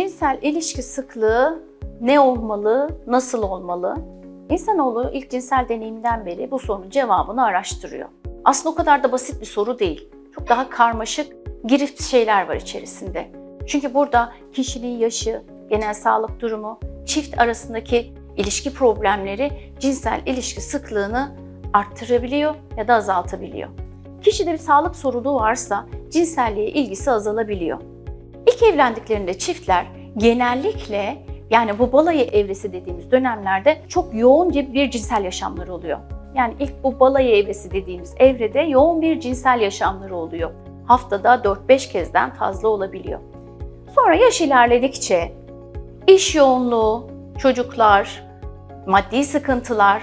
Cinsel ilişki sıklığı ne olmalı, nasıl olmalı? İnsanoğlu ilk cinsel deneyiminden beri bu sorunun cevabını araştırıyor. Aslında o kadar da basit bir soru değil. Çok daha karmaşık, girift şeyler var içerisinde. Çünkü burada kişinin yaşı, genel sağlık durumu, çift arasındaki ilişki problemleri cinsel ilişki sıklığını arttırabiliyor ya da azaltabiliyor. Kişide bir sağlık sorunu varsa cinselliğe ilgisi azalabiliyor. İlk evlendiklerinde çiftler genellikle yani bu balayı evresi dediğimiz dönemlerde çok yoğunca bir cinsel yaşamları oluyor. Yani ilk bu balayı evresi dediğimiz evrede yoğun bir cinsel yaşamları oluyor. Haftada 4-5 kezden fazla olabiliyor. Sonra yaş ilerledikçe iş yoğunluğu, çocuklar, maddi sıkıntılar,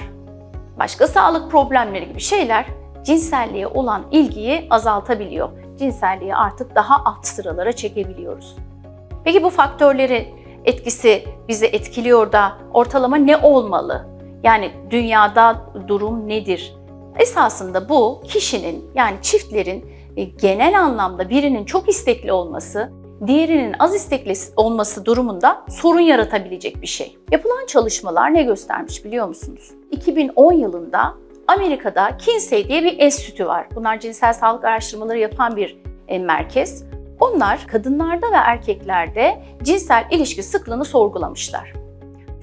başka sağlık problemleri gibi şeyler cinselliğe olan ilgiyi azaltabiliyor. Cinselliği artık daha alt sıralara çekebiliyoruz. Peki bu faktörlerin etkisi bizi etkiliyor da ortalama ne olmalı? Yani dünyada durum nedir? Esasında bu kişinin yani çiftlerin e, genel anlamda birinin çok istekli olması, diğerinin az istekli olması durumunda sorun yaratabilecek bir şey. Yapılan çalışmalar ne göstermiş biliyor musunuz? 2010 yılında Amerika'da Kinsey diye bir enstitü var. Bunlar cinsel sağlık araştırmaları yapan bir e, merkez. Onlar kadınlarda ve erkeklerde cinsel ilişki sıklığını sorgulamışlar.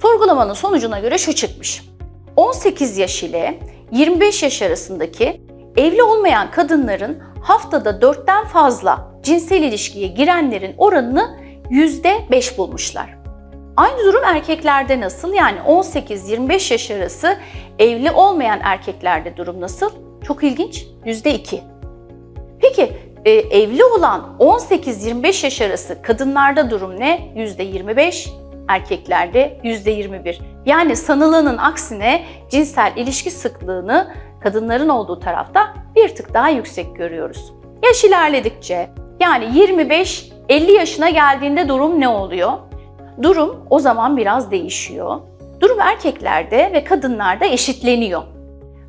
Sorgulamanın sonucuna göre şu çıkmış. 18 yaş ile 25 yaş arasındaki evli olmayan kadınların haftada 4'ten fazla cinsel ilişkiye girenlerin oranını %5 bulmuşlar. Aynı durum erkeklerde nasıl? Yani 18-25 yaş arası evli olmayan erkeklerde durum nasıl? Çok ilginç, %2. Peki e, evli olan 18-25 yaş arası kadınlarda durum ne? %25, erkeklerde %21. Yani sanılanın aksine cinsel ilişki sıklığını kadınların olduğu tarafta bir tık daha yüksek görüyoruz. Yaş ilerledikçe yani 25-50 yaşına geldiğinde durum ne oluyor? Durum o zaman biraz değişiyor. Durum erkeklerde ve kadınlarda eşitleniyor.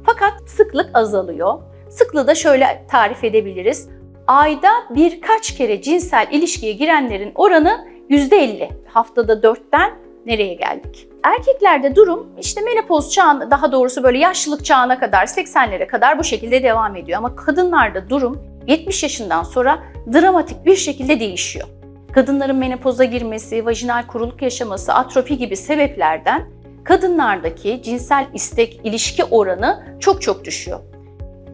Fakat sıklık azalıyor. Sıklığı da şöyle tarif edebiliriz. Ayda birkaç kere cinsel ilişkiye girenlerin oranı %50. Haftada 4'ten nereye geldik? Erkeklerde durum işte menopoz çağına, daha doğrusu böyle yaşlılık çağına kadar 80'lere kadar bu şekilde devam ediyor. Ama kadınlarda durum 70 yaşından sonra dramatik bir şekilde değişiyor. Kadınların menopoza girmesi, vajinal kuruluk yaşaması, atrofi gibi sebeplerden kadınlardaki cinsel istek ilişki oranı çok çok düşüyor.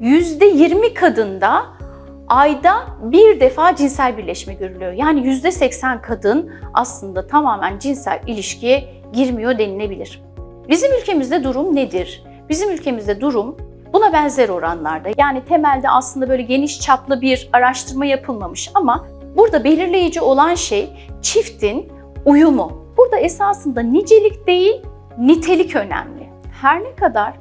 %20 kadında ayda bir defa cinsel birleşme görülüyor. Yani %80 kadın aslında tamamen cinsel ilişkiye girmiyor denilebilir. Bizim ülkemizde durum nedir? Bizim ülkemizde durum buna benzer oranlarda. Yani temelde aslında böyle geniş çaplı bir araştırma yapılmamış ama burada belirleyici olan şey çiftin uyumu. Burada esasında nicelik değil, nitelik önemli. Her ne kadar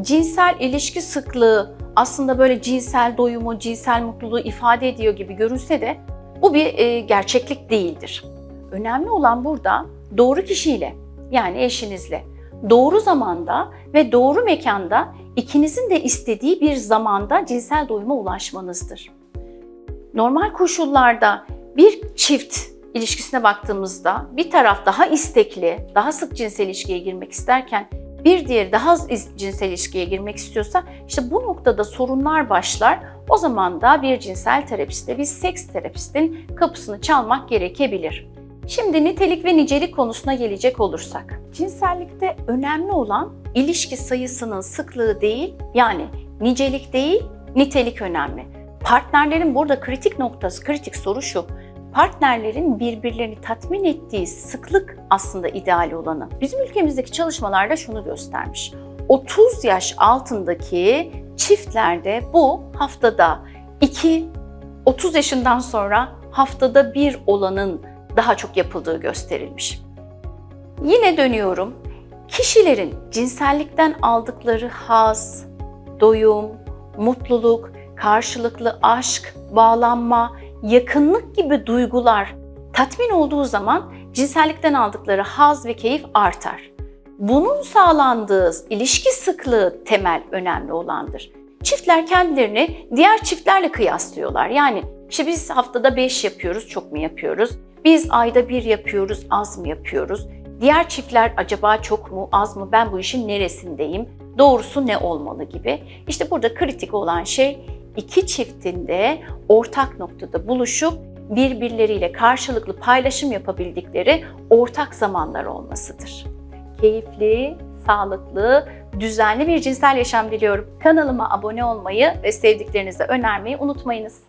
cinsel ilişki sıklığı aslında böyle cinsel doyumu, cinsel mutluluğu ifade ediyor gibi görünse de bu bir e, gerçeklik değildir. Önemli olan burada doğru kişiyle yani eşinizle doğru zamanda ve doğru mekanda ikinizin de istediği bir zamanda cinsel doyuma ulaşmanızdır. Normal koşullarda bir çift ilişkisine baktığımızda bir taraf daha istekli, daha sık cinsel ilişkiye girmek isterken bir diğeri daha az cinsel ilişkiye girmek istiyorsa işte bu noktada sorunlar başlar. O zaman da bir cinsel terapiste, bir seks terapistin kapısını çalmak gerekebilir. Şimdi nitelik ve nicelik konusuna gelecek olursak. Cinsellikte önemli olan ilişki sayısının sıklığı değil, yani nicelik değil, nitelik önemli. Partnerlerin burada kritik noktası, kritik soru şu partnerlerin birbirlerini tatmin ettiği sıklık aslında ideal olanı. Bizim ülkemizdeki çalışmalarda şunu göstermiş. 30 yaş altındaki çiftlerde bu haftada 2, 30 yaşından sonra haftada bir olanın daha çok yapıldığı gösterilmiş. Yine dönüyorum. Kişilerin cinsellikten aldıkları haz, doyum, mutluluk, karşılıklı aşk, bağlanma, yakınlık gibi duygular tatmin olduğu zaman cinsellikten aldıkları haz ve keyif artar. Bunun sağlandığı ilişki sıklığı temel önemli olandır. Çiftler kendilerini diğer çiftlerle kıyaslıyorlar. Yani İşte biz haftada 5 yapıyoruz, çok mu yapıyoruz? Biz ayda bir yapıyoruz, az mı yapıyoruz? Diğer çiftler acaba çok mu, az mı? Ben bu işin neresindeyim? Doğrusu ne olmalı gibi. İşte burada kritik olan şey iki çiftin de ortak noktada buluşup birbirleriyle karşılıklı paylaşım yapabildikleri ortak zamanlar olmasıdır. Keyifli, sağlıklı, düzenli bir cinsel yaşam diliyorum. Kanalıma abone olmayı ve sevdiklerinize önermeyi unutmayınız.